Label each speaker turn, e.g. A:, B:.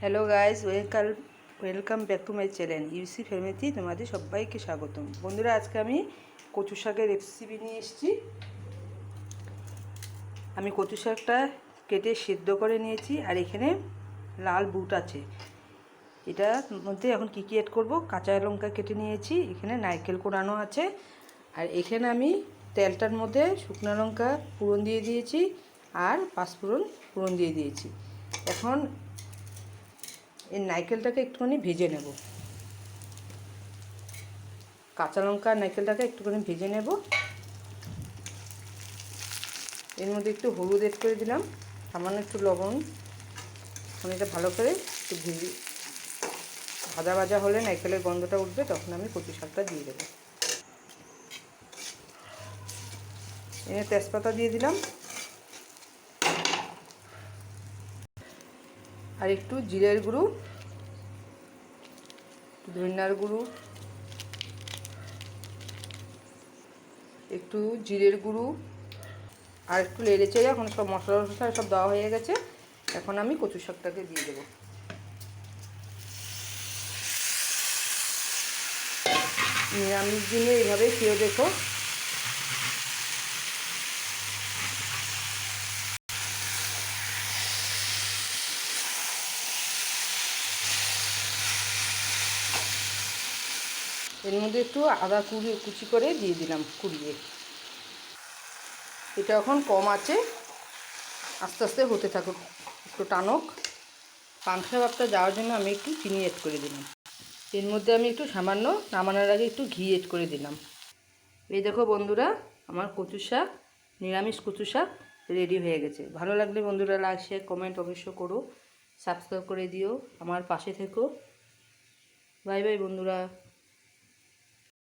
A: Hello guys welcome welcome back to my channel ইউসি ফ্যামিলিতে তোমাদের সবাইকে স্বাগতম। বন্ধুরা, আজকে আমি কচু শাকের রেসিপি নিয়ে এসেছি। আমি কচু শাকটা কেটে সেদ্ধ করে নিয়েছি, আর এখানে লাল বুট আছে। এটার মধ্যে এখন কী কী অ্যাড করব? কাঁচা লঙ্কা কেটে নিয়েছি, এখানে নারকেল কোড়ানো আছে। আর এখানে আমি তেলটার মধ্যে শুকনো লঙ্কা পুরন দিয়ে দিয়েছি, আর পাঁচফোড়ন পুরন দিয়ে দিয়েছি। এখন এই নারকেলটাকে একটুখানি ভেজে নেব। কাঁচা লঙ্কা নারকেলটাকে একটুখানি ভেজে নেব। এর মধ্যে একটু হলুদ এড করে দিলাম, সামান্য একটু লবণ। এখন এটা ভালো করে একটু ভেজে ভাজা ভাজা হলে নারকেলের গন্ধটা উঠবে, তখন আমি কচু শাকটা দিয়ে দেবো। এনে তেজপাতা দিয়ে দিলাম। আর একটু জিরের গুঁড়ো, ধনিয়ার গুঁড়ো, একটু জিরের গুঁড়ো, আর একটু লেড়ে চেড়ে এখন সব মশলা টশলা সব দেওয়া হয়ে গেছে। এখন আমি কচু শাকটাকে দিয়ে দেবো। নিরামিষ দিনে এইভাবে খেয়ে দেখো এর মধ্যে একটু আদা কুড়ি, কুচি করে দিয়ে দিলাম কুড়িয়ে। এটা এখন কম আছে, আস্তে আস্তে হতে থাকুক, একটু টানক। পাংখা ভাবটা যাওয়ার জন্য আমি একটু চিনি এড করে দিলাম। এর মধ্যে আমি একটু সামান্য নামানোর আগে একটু ঘি এড করে দিলাম। এই দেখো বন্ধুরা, আমার কচু শাক, নিরামিষ কচু শাক রেডি হয়ে গেছে। ভালো লাগলে বন্ধুরা লাইক শেয়ার কমেন্ট অবশ্য করো। সাবস্ক্রাইব করে দিও। আমার পাশে থেকো। বাই বাই বন্ধুরা।